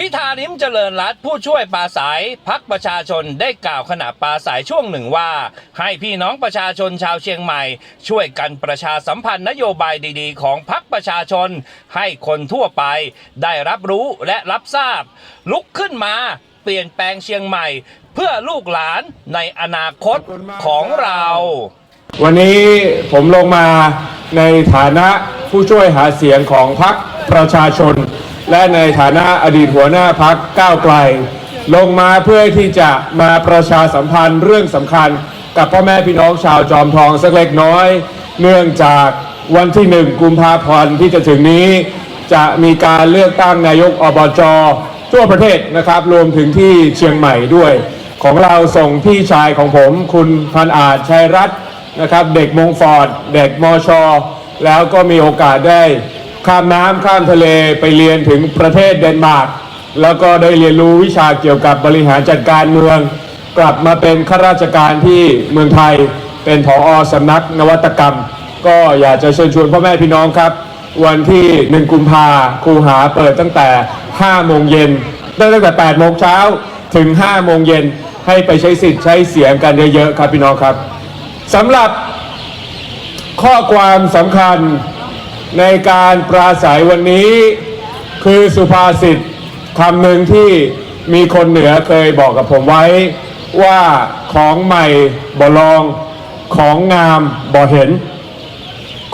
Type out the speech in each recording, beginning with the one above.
พิธาริมเจริญรัตผู้ช่วยปราศัยพักประชาชนได้กล่าวขณะปราศัยช่วงหนึ่งว่า ให้พี่น้องประชาชนชาวเชียงใหม่ ช่วยกันประชาสัมพันธ์นโยบายดีๆ ของพักประชาชน ให้คนทั่วไป ได้รับรู้และรับทราบ ลุกขึ้นมาเปลี่ยนแปลงเชียงใหม่ เพื่อลูกหลานในอนาคตของเรา วันนี้ผมลงมาในฐานะผู้ช่วยหาเสียงของพรรคประชาชน และในฐานะอดีตหัวหน้าพรรคก้าวไกล ลงมาเพื่อที่จะมาประชาสัมพันธ์เรื่องสำคัญ กับพ่อแม่พี่น้องชาวจอมทองสักเล็กน้อย เนื่องจากวันที่หนึ่งกุมภาพันธ์ที่จะถึงนี้ จะมีการเลือกตั้งนายกอบจทั่วประเทศนะครับ รวมถึงที่เชียงใหม่ด้วย ของเราส่งพี่ชายของผม คุณพันอาจชัยรัตน์นะครับ เด็กมงฟอร์ด เด็กมอชอแล้วก็มีโอกาสได้ ข้ามน้ำข้ามทะเลไปเรียนถึงประเทศเดนมาร์กแล้วก็ได้เรียนรู้วิชาเกี่ยวกับบริหารจัดการเมือง กลับมาเป็นข้าราชการที่เมืองไทย เป็นผออสำนักนวัตกรรม ก็อยากจะเชิญชวนพ่อแม่พี่น้องครับ วันที่ 1 กุมภาครูหาเปิดตั้งแต่ 5 โมงเย็นตั้งแต่ 8 โมงเช้าถึง 5 โมงเย็นให้ไปใช้สิทธิ์ใช้เสียงกันเยอะๆครับพี่น้องครับสำหรับข้อความสำคัญ ในการปราศัยวันนี้ คือสุภาษิตคำหนึ่งที่มีคนเหนือเคยบอกกับผมไว้ ว่าของใหม่บ่ลองของงามบ่เห็น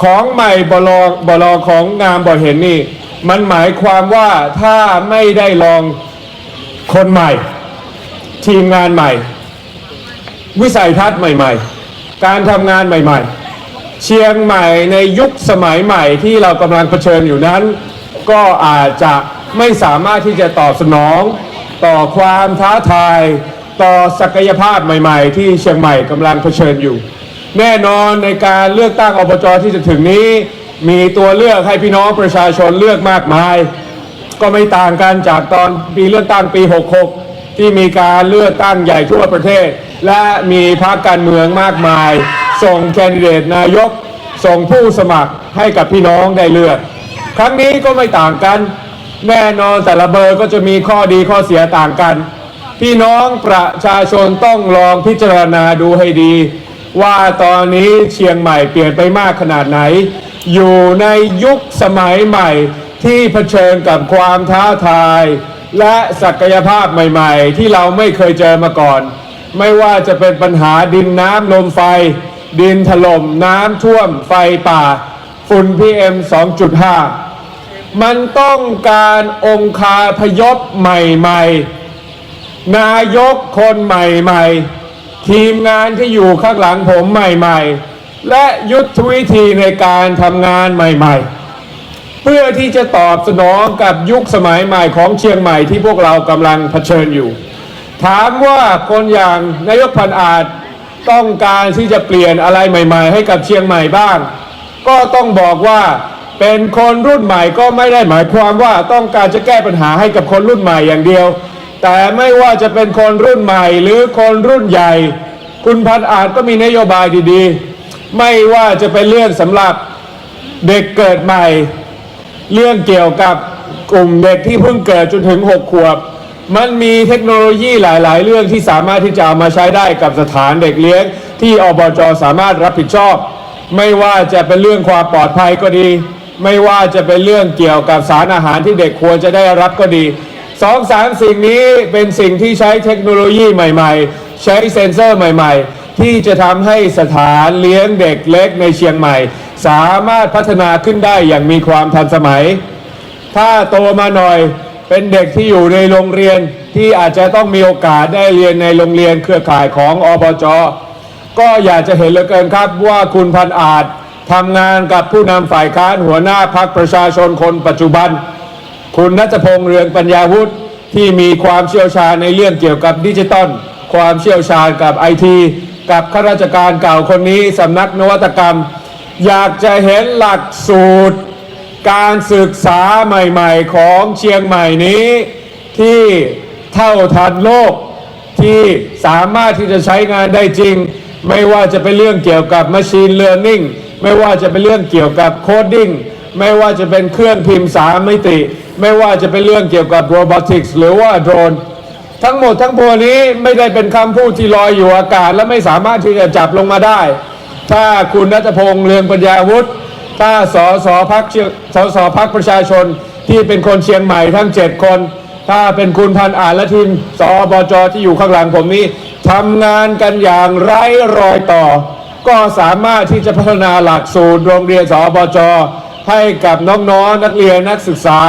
ของใหม่บลองบลองของงามบ่เห็นนี่ มันหมายความว่าถ้าไม่ได้ลองคนใหม่ ทีมงานใหม่ วิสัยทัศน์ใหม่ ๆ การทำงานใหม่ ๆ เชียงใหม่ในยุคสมัยใหม่ที่เรากำลังเผชิญอยู่นั้น ก็อาจจะไม่สามารถที่จะตอบสนอง ต่อความท้าทาย ต่อศักยภาพใหม่ ๆ ที่เชียงใหม่กำลังเผชิญอยู่ แน่นอนในการเลือกตั้งอบจที่จะถึงนี้ มีตัวเลือกให้พี่น้องประชาชนเลือกมากมาย ก็ไม่ต่างกันจากตอนปีเลือกตั้งปี 66 ที่มีการเลือกตั้งใหญ่ทั่วประเทศ และมีพรรคการเมืองมากมาย ส่งแคนดิเดตนายก ส่งผู้สมัครให้กับพี่น้องได้เลือก ครั้งนี้ก็ไม่ต่างกัน แน่นอนแต่ละเบอร์ก็จะมีข้อดีข้อเสียต่างกัน พี่น้องประชาชนต้องลองพิจารณาดูให้ดี ว่าตอนนี้เชียงใหม่เปลี่ยนไปมากขนาดไหน อยู่ในยุคสมัยใหม่ที่เผชิญกับความท้าทาย และศักยภาพใหม่ ๆ ที่เราไม่เคยเจอมาก่อน ไม่ว่าจะเป็นปัญหาดินน้ำลมไฟ ดินถล่มน้ำท่วมไฟป่า ฝุ่น PM 2.5 มันต้องการองคาพยพใหม่ๆ นายกคนใหม่ๆ ทีมงานที่อยู่ข้างหลังผมใหม่ๆ และยุทธวิธีในการทำงานใหม่ๆ เพื่อที่จะตอบสนองกับยุคสมัยใหม่ของเชียงใหม่ที่พวกเรากำลังเผชิญอยู่ ถามว่าคนอย่างนายกพันอาจ ต้องการที่จะเปลี่ยนอะไรใหม่ ๆ ให้กับเชียงใหม่บ้าง ก็ต้องบอกว่าเป็นคนรุ่นใหม่ก็ไม่ได้หมายความว่าต้องการจะแก้ปัญหาให้กับคนรุ่นใหม่อย่างเดียว แต่ไม่ว่าจะเป็นคนรุ่นใหม่หรือคนรุ่นใหญ่ คุณพันอาจก็มีนโยบายดีๆ ไม่ว่าจะเป็นเรื่องสำหรับเด็กเกิดใหม่ เรื่องเกี่ยวกับกลุ่มเด็กที่เพิ่งเกิดจนถึง 6 ขวบ มันมีเทคโนโลยีหลาย ๆ เรื่องที่สามารถที่จะเอามาใช้ได้กับสถานเด็กเลี้ยง ที่อบจสามารถรับผิดชอบ ไม่ว่าจะเป็นเรื่องความปลอดภัยก็ดี ไม่ว่าจะเป็นเรื่องเกี่ยวกับสารอาหารที่เด็กควรจะได้รับก็ดีสองสามสิ่งนี้เป็นสิ่งที่ใช้เทคโนโลยีใหม่ ๆ ใช้เซ็นเซอร์ใหม่ ๆ ที่จะทำให้สถานเลี้ยงเด็กเล็กในเชียงใหม่ สามารถพัฒนาขึ้นได้อย่างมีความทันสมัย ถ้าโตมาหน่อย เป็นเด็กที่อยู่ในโรงเรียนที่อาจจะต้องมีโอกาสได้เรียนในโรงเรียนเครือข่ายของอบจก็อยากจะเห็นเหลือเกินครับว่าคุณพันอาจทำงานกับผู้นำฝ่ายค้านหัวหน้าพักประชาชนคนปัจจุบัน คุณนัทพงษ์เรืองปัญญาวุฒิที่มีความเชี่ยวชาญในเรื่องเกี่ยวกับดิจิตอลความเชี่ยวชาญกับไอทีกับข้าราชการเก่าคนนี้สำนักนวัตกรรม อยากจะเห็นหลักสูตร การศึกษาใหม่ๆของเชียงใหม่นี้ ที่เท่าทันโลกที่สามารถที่จะใช้งานได้จริง ไม่ว่าจะเป็นเรื่องเกี่ยวกับ Machine Learning ไม่ว่าจะเป็นเรื่องเกี่ยวกับโคดดิ้งไม่ว่าจะเป็นเครื่องพิมพ์สามมิติ ไม่ว่าจะเป็นเรื่องเกี่ยวกับโรบอติกส์หรือว่าโดรนทั้งหมดทั้งปวงนี้ไม่ได้เป็นคำพูดที่ลอยอยู่อากาศ และไม่สามารถที่จะจับลงมาได้ ถ้าคุณนัทพงษ์เลืองปัญญาวุฒิ ถ้าสสพักสสพักประชาชนที่เป็นคนเชียงใหม่ทั้ง7คน ถ้าเป็นคุณพันอ่านและทีมสอบจที่อยู่ข้างหลังผมนี้ทำงานกันอย่างไร้รอยต่อ ก็สามารถที่จะพัฒนาหลักสูตรโรงเรียนสอบจให้กับน้องๆนักเรียนนักศึกษา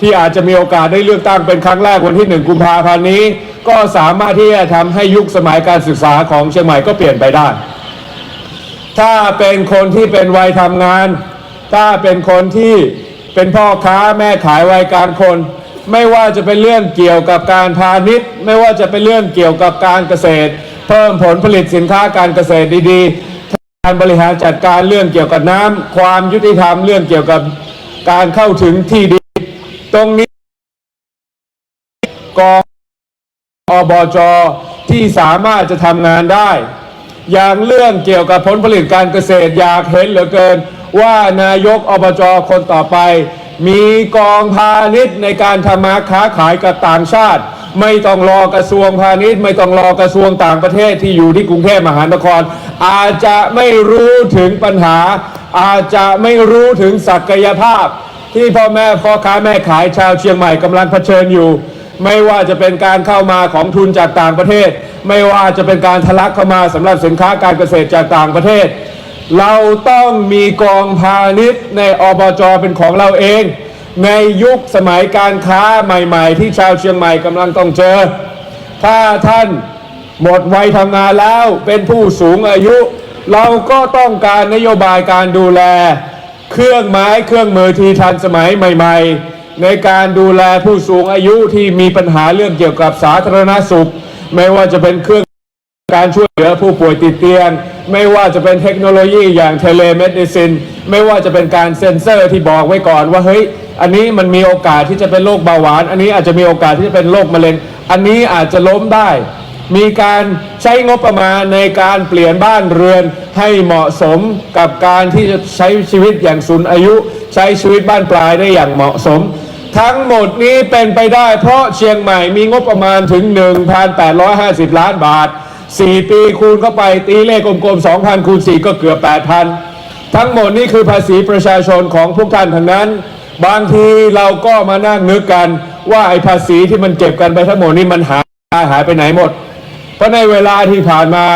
ที่อาจจะมีโอกาสได้เลือกตั้งเป็นครั้งแรกวันที่หนึ่งกุมภาพันธ์นี้ ก็สามารถที่จะทำให้ยุคสมัยการศึกษาของเชียงใหม่ก็เปลี่ยนไปได้ ถ้าเป็นคนที่เป็นวัยทำงาน ถ้าเป็นคนที่เป็นพ่อค้าแม่ขายวัยกลางคน ไม่ว่าจะเป็นเรื่องเกี่ยวกับการพาณิชย์ ไม่ว่าจะเป็นเรื่องเกี่ยวกับการเกษตร เพิ่มผลผลิตสินค้าการเกษตรดีๆ การบริหารจัดการเรื่องเกี่ยวกับน้ำความยุติธรรมเรื่องเกี่ยวกับการเข้าถึงที่ดินตรงนี้กองอบจที่สามารถจะทำงานได้ อย่างเรื่องเกี่ยวกับผลผลิตการเกษตรอยากเห็นเหลือเกิน ว่านายกอบจคนต่อไป มีกองพาณิชย์ในการทำมาค้าขายกับต่างชาติ ไม่ต้องรอกระทรวงพาณิชย์ ไม่ต้องรอกระทรวงต่างประเทศที่อยู่ที่กรุงเทพมหานคร อาจจะไม่รู้ถึงปัญหา อาจจะไม่รู้ถึงศักยภาพ ที่พ่อแม่พ่อค้าแม่ขายชาวเชียงใหม่กำลังเผชิญอยู่ ไม่ว่าจะเป็นการเข้ามาของทุนจากต่างประเทศ ไม่ว่าจะเป็นการทะลักเข้ามาสำหรับสินค้าการเกษตรจากต่างประเทศ เราต้องมีกองพาณิชย์ในอบจเป็นของเราเอง ในยุคสมัยการค้าใหม่ ๆ ที่ชาวเชียงใหม่กำลังต้องเจอ ถ้าท่านหมดวัยทำงานแล้วเป็นผู้สูงอายุ เราก็ต้องการนโยบายการดูแล เครื่องไม้เครื่องมือที่ทันสมัยใหม่ ๆ ในการดูแลผู้สูงอายุที่มีปัญหาเรื่องเกี่ยวกับสาธารณสุข ไม่ว่าจะเป็นเครื่องการช่วยเหลือผู้ป่วยติดเตียง ไม่ว่าจะเป็นเทคโนโลยีอย่างเทเลเมดิซิน ไม่ว่าจะเป็นการเซ็นเซอร์ที่บอกไว้ก่อนว่าเฮ้ย อันนี้มันมีโอกาสที่จะเป็นโรคเบาหวาน อันนี้อาจจะมีโอกาสที่จะเป็นโรคมะเร็ง อันนี้อาจจะล้มได้ มีการใช้งบประมาณในการเปลี่ยนบ้านเรือนให้เหมาะสมกับการที่จะใช้ชีวิตอย่างสุนอายุ ใช้ชีวิตบ้านปลายได้อย่างเหมาะสม ทั้งหมดนี้เป็นไปได้เพราะเชียงใหม่มีงบประมาณถึง 1,850 ล้านบาท 4 ปีคูณเข้าไปตีเลขกลมๆ 2,000 คูณ 4 ก็เกือบ 8,000 ทั้งหมดนี้คือภาษีประชาชนของพวกท่านทั้งนั้น บางทีเราก็มานั่งนึกกันว่าไอ้ภาษีที่มันเก็บกันไปทั้งหมดนี้มันหายหายไปไหนหมด เพราะในเวลาที่ผ่านมา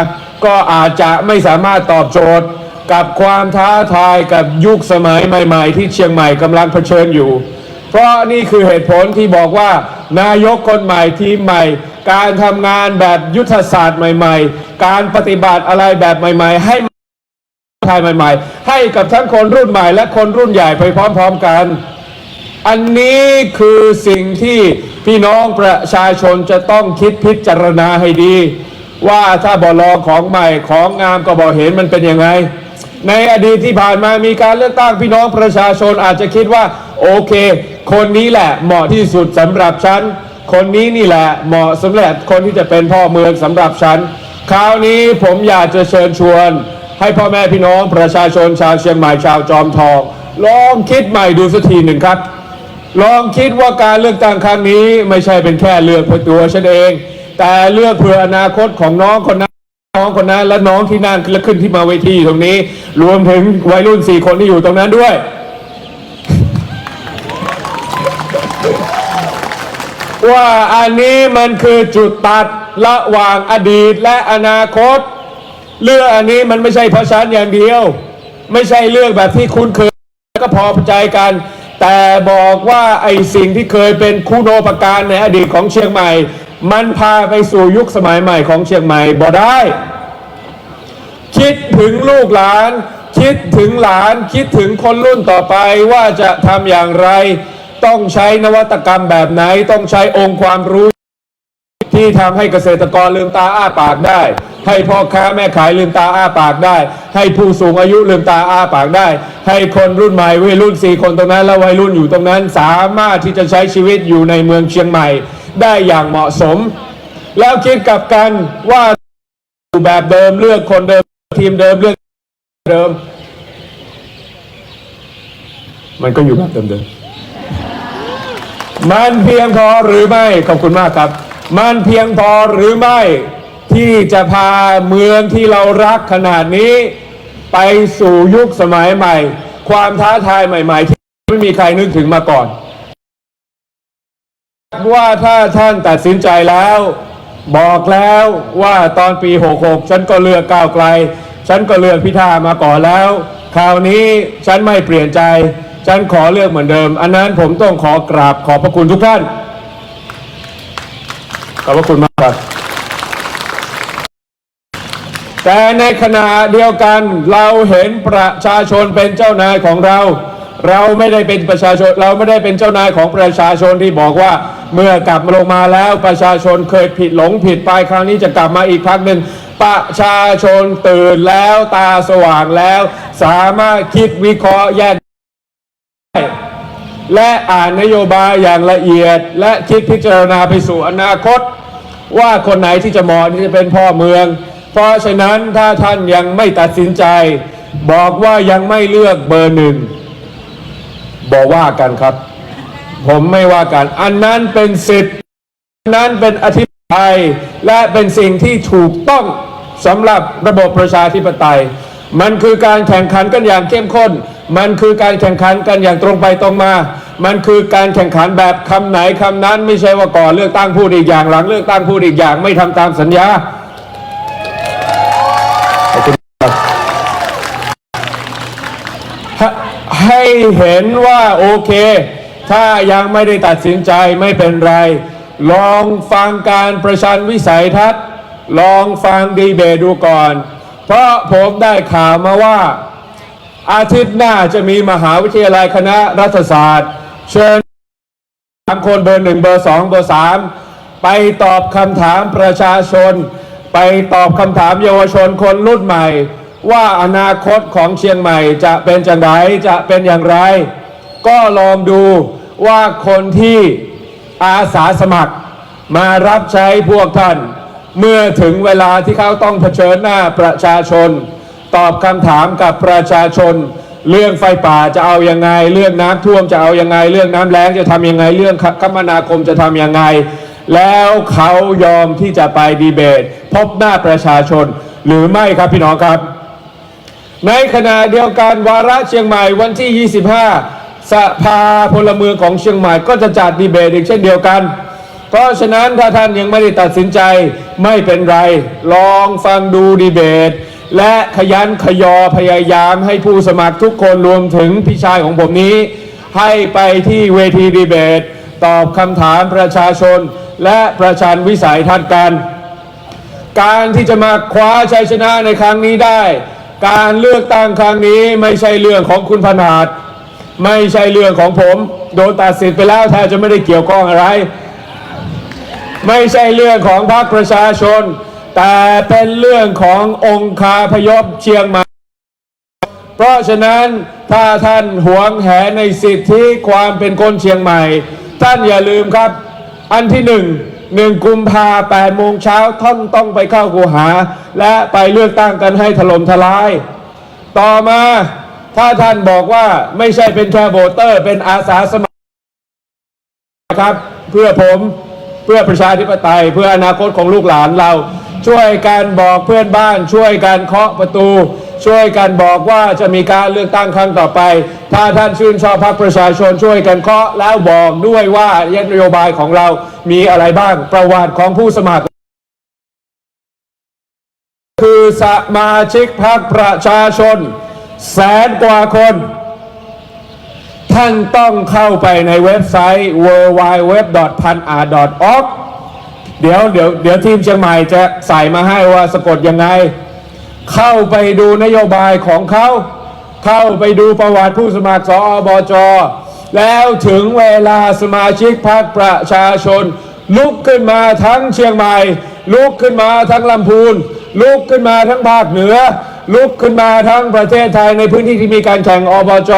ก็อาจจะไม่สามารถตอบโจทย์กับความท้าทายกับยุคสมัยใหม่ ๆ ที่เชียงใหม่กำลังเผชิญอยู่ เพราะนี่คือเหตุผลที่บอกว่านายกคนใหม่ทีมใหม่ การทำงานแบบยุทธศาสตร์ใหม่ ๆ การปฏิบัติอะไรแบบใหม่ ๆ ให้ทายใหม่ ๆ ให้กับทั้งคนรุ่นใหม่และคนรุ่นใหญ่ไปพร้อม ๆ กัน อันนี้คือสิ่งที่ พี่น้องประชาชนจะต้องคิดพิจารณาให้ดี ว่าถ้าบอลอของใหม่ของงามก็บอกเห็นมันเป็นยังไง ในอดีตที่ผ่านมามีการเลือกตั้งพี่น้องประชาชนอาจจะคิดว่า โอเค คนนี้แหละเหมาะที่สุดสำหรับฉันคนนี้นี่แหละเหมาะสำหรับคนที่จะเป็นพ่อเมืองสำหรับฉันคราวนี้ผมอยากจะเชิญชวน ให้พ่อแม่พี่น้องประชาชนชาวเชียงใหม่ชาวจอมทองลองคิดใหม่ดูสักทีหนึ่งครับ ลองคิดว่าการเลือกตั้งครั้งนี้ไม่ใช่เป็นแค่เลือกเพื่อตัวฉันเอง แต่เลือกเพื่ออนาคตของน้องคนนั้นน้องคนนั้นและน้องที่นั่งและขึ้นที่มาเวทีตรงนี้ รวมถึงวัยรุ่นสี่คนที่อยู่ตรงนั้นด้วย ว่าอันนี้มันคือจุดตัดระหว่างอดีตและอนาคต เรื่องอันนี้มันไม่ใช่เพราะฉันอย่างเดียว ไม่ใช่เรื่องแบบที่คุ้นเคยก็พอใจกัน แต่บอกว่าไอ้สิ่งที่เคยเป็นคุณโประการในอดีตของเชียงใหม่ มันพาไปสู่ยุคสมัยใหม่ของเชียงใหม่บ่ได้ คิดถึงลูกหลาน คิดถึงหลานคิดถึงคนรุ่นต่อไปว่าจะทำอย่างไร ต้องใช้นวัตกรรมแบบไหนต้องใช้องค์ความรู้ ที่ทำให้เกษตรกรลืมตาอ้าปากได้ ให้พ่อค้าแม่ขายลืมตาอ้าปากได้ ให้ผู้สูงอายุลืมตาอ้าปากได้ ให้คนรุ่นใหม่วัยรุ่นสี่คนตรงนั้นและวัยรุ่นอยู่ตรงนั้น สามารถที่จะใช้ชีวิตอยู่ในเมืองเชียงใหม่ ได้อย่างเหมาะสม แล้วคิดกลับกันว่าอยู่แบบเดิมเลือกคนเดิมทีมเดิมเลือกเดิม มันก็อยู่แบบเดิมๆมันเพียงพอหรือไม่ ขอบคุณมากครับ มันเพียงพอหรือไม่ ที่จะพาเมืองที่เรารักขนาดนี้ ไปสู่ยุคสมัยใหม่ ความท้าทายใหม่ ๆ ที่ไม่มีใครนึกถึงมาก่อน ว่าถ้าท่านตัดสินใจแล้ว บอกแล้วว่าตอนปี 66 ฉันก็เลือกก้าวไกล ฉันก็เลือกพิธามาก่อนแล้ว คราวนี้ฉันไม่เปลี่ยนใจ ฉันขอเลือกเหมือนเดิม อันนั้นผมต้องขอกราบขอบพระคุณทุกท่าน อบพระคุณมากครับ แต่ในขณะเดียวกันเราเห็นประชาชนเป็นเจ้านายของเรา เราไม่ได้เป็นประชาชนเราไม่ได้เป็นเจ้านายของประชาชนที่บอกว่าเมื่อกลับลงมาแล้วประชาชนเคยผิดหลงผิดไปคราวนี้จะกลับมาอีกครั้งหนึ่งประชาชนตื่นแล้วตาสว่างแล้ว สามารถคิดวิเคราะห์แยก และอ่านนโยบายอย่างละเอียด และคิดพิจารณาไปสู่อนาคต ว่าคนไหนที่จะเหมาะที่จะเป็นพ่อเมือง เพราะฉะนั้นถ้าท่านยังไม่ตัดสินใจ บอกว่ายังไม่เลือกเบอร์หนึ่งบอกว่ากันครับ ผมไม่ว่ากัน อันนั้นเป็นสิทธิ์อันนั้นเป็นอธิปไตยและเป็นสิ่งที่ถูกต้องสำหรับระบบประชาธิปไตย มันคือการแข่งขันกันอย่างเข้มข้น มันคือการแข่งขันกันอย่างตรงไปตรงมา มันคือการแข่งขันแบบคำไหนคำนั้นไม่ใช่ว่าก่อนเลือกตั้งพูดอีกอย่างหลังเลือกตั้งพูดอีกอย่างไม่ทำตามสัญญาให้เห็นว่าโอเค ถ้ายังไม่ได้ตัดสินใจไม่เป็นไร ลองฟังการประชันวิสัยทัศน์ ลองฟังดีเบตดูก่อน เพราะผมได้ข่าวมาว่า อาทิตย์หน้าจะมีมหาวิทยาลัยคณะรัฐศาสตร์ เชิญสามคนเบอร์หนึ่งเบอร์สองเบอร์สามไปตอบคำถามประชาชน ไปตอบคำถามเยาวชนคนรุ่นใหม่ ว่าอนาคตของเชียงใหม่จะเป็นจังไรจะเป็นอย่างไร ก็ลองดูว่าคนที่อาสาสมัครมารับใช้พวกท่าน เมื่อถึงเวลาที่เขาต้องเผชิญหน้าประชาชน ตอบคำถามกับประชาชน เรื่องไฟป่าจะเอายังไง เรื่องน้ำท่วมจะเอายังไง เรื่องน้ำแล้งจะทำยังไง เรื่องคมนาคมจะทำยังไง แล้วเขายอมที่จะไปดีเบต พบหน้าประชาชนหรือไม่ครับพี่น้องครับ ในขณะเดียวกันวาระเชียงใหม่วันที่ 25 สภาพลเมืองของเชียงใหม่ก็จะจัดดีเบตอีกเช่นเดียวกันเพราะฉะนั้นถ้าท่านยังไม่ได้ตัดสินใจไม่เป็นไร ลองฟังดูดีเบต และขยันขยอพยายามให้ผู้สมัครทุกคนรวมถึงพี่ชายของผมนี้ ให้ไปที่เวทีดีเบต ตอบคำถามประชาชน และประชันวิสัยทัศน์กัน การที่จะมาคว้าชัยชนะในครั้งนี้ได้ การเลือกตั้งครั้งนี้ไม่ใช่เรื่องของคุณพนาดไม่ใช่เรื่องของผม โดนตัดสิทธิ์ไปแล้วแทบจะไม่ได้เกี่ยวข้องอะไร ไม่ใช่เรื่องของพรรคประชาชน แต่เป็นเรื่องขององค์คาพยพเชียงใหม่ เพราะฉะนั้นถ้าท่านหวงแหนในสิทธิความเป็นคนเชียงใหม่ ท่านอย่าลืมครับ อันที่หนึ่งหนึ่งกุมภาแปดโมงเช้าท่านต้องไปเข้ากูหา และไปเลือกตั้งกันให้ถล่มทลาย ต่อมาถ้าท่านบอกว่าไม่ใช่เป็นแค่โหวตเตอร์ เป็นอาสาสมัครครับ เพื่อผมเพื่อประชาธิปไตย เพื่ออนาคตของลูกหลานเรา ช่วยกันบอกเพื่อนบ้าน ช่วยกันเคาะประตู ช่วยกันบอกว่าจะมีการเลือกตั้งครั้งต่อไป ถ้าท่านชื่นชอบพรรคประชาชนช่วยกันเคาะแล้วบอกด้วยว่านโยบายของเรามีอะไรบ้างประวัติของผู้สมัคร คือสมาชิกพรรคประชาชน แสนกว่าคน ท่านต้องเข้าไปในเว็บไซต์ w w w p a n a o r g เดี๋ยวเดี๋ยวเดี๋ยวทีมเชียงใหม่จะใส่มาให้ว่าสะกดยังไง เข้าไปดูนโยบายของเขา เข้าไปดูประวัติผู้สมัครสอบจ แล้วถึงเวลาสมาชิกพรรคประชาชน ลุกขึ้นมาทั้งเชียงใหม่ ลุกขึ้นมาทั้งลำพูน ลุกขึ้นมาทั้งภาคเหนือ ลุกขึ้นมาทั้งประเทศไทยในพื้นที่ที่มีการแข่งอบจ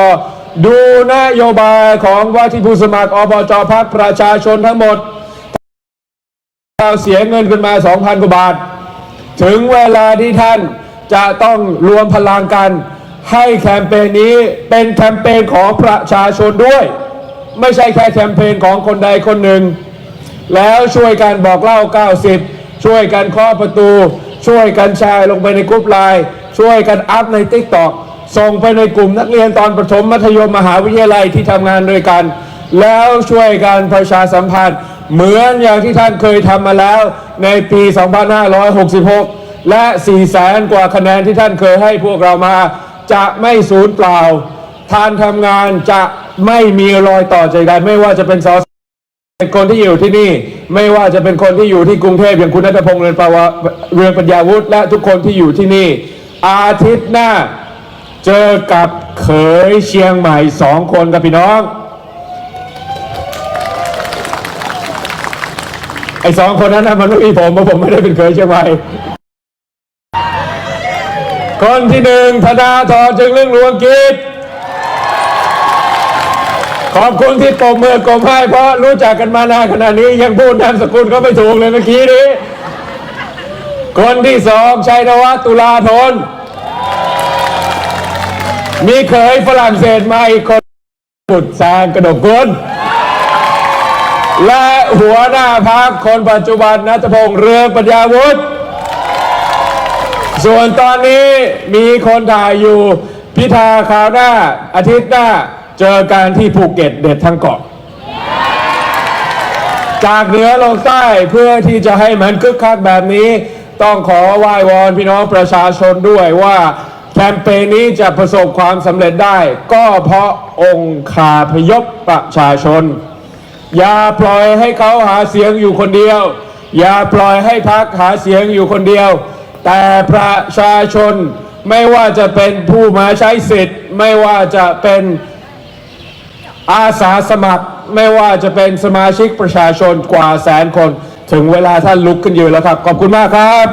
ดูนโยบายของว่าที่ผู้สมัครอบจพรรคประชาชนทั้งหมด เราเสียเงินขึ้นมา 2,000 กว่าบาท ถึงเวลาที่ท่านจะต้องรวมพลังกัน ให้แคมเปญนี้เป็นแคมเปญของประชาชนด้วย ไม่ใช่แค่แคมเปญของคนใดคนหนึ่ง แล้วช่วยกันบอกเล่า 90 ช่วยกันเคาะประตู ช่วยกันแชร์ลงไปในกลุ่มไลน์ช่วยกันอัพใน t ิ k t o k ส่งไปในกลุ่มนักเรียนตอนประถมมัธยมมหาวิทยาลัยที่ทำงานด้วยกัน แล้วช่วยกันประชาสัมพันธ์ เหมือนอย่างที่ท่านเคยทำมาแล้วในปี 2566 และ 4 แสนกว่าคะแนนที่ท่านเคยให้พวกเรามา จะไม่สูญเปล่า ท่านทำงานจะไม่มีรอยต่อใจกันไม่ว่าจะเป็นสเป็นคนที่อยู่ที่นี่ไม่ว่าจะเป็นคนที่อยู่ที่กรุงเทพอย่างคุณนัทพงษ์เรือนปาวะเรือนปัญญาวุฒิและทุกคนที่อยู่ที่นี่ อาทิตย์หน้า เจอกับเขยเชียงใหม่สองคนกับพี่น้อง ไอ้สองคนนั้นนะมันไม่มีผมเพราะผมไม่ได้เป็นเขยเชียงใหม่คนที่หนึ่งธนาธรจึงเรื่องหลวงกิจขอบคุณที่ปมมือกลมให้เพราะรู้จักกันมานานขนาดนี้ยังพูดนามสกุลก็ไม่ถูกเลยเมื่อกี้นี้ คนที่สองชัยนวัฒตุลาธน มีเคยฝรั่งเศสมาอีกคนบุตรสางกระดกกุล และหัวหน้าพักคนปัจจุบันนัทพงษ์เรืองปัญญาวุฒิส่วนตอนนี้มีคนถ่ายอยู่ พิธาคราวหน้า อาทิตย์หน้าเจอกันที่ภูเก็ตเด็ดทั้งเกาะ จากเหนือลงใต้เพื่อที่จะให้มันคึกคักแบบนี้ ต้องขอไหว้วอนพี่น้องประชาชนด้วยว่าแคมเปญนี้จะประสบความสำเร็จได้ ก็เพราะองค์คาพยพประชาชน อย่าปล่อยให้เขาหาเสียงอยู่คนเดียว อย่าปล่อยให้พักหาเสียงอยู่คนเดียว แต่ประชาชนไม่ว่าจะเป็นผู้มาใช้สิทธิ์ ไม่ว่าจะเป็นอาสาสมัคร ไม่ว่าจะเป็นสมาชิกประชาชนกว่าแสนคน ถึงเวลาท่านลุกขึ้นยืนแล้วครับ ขอบคุณมากครับ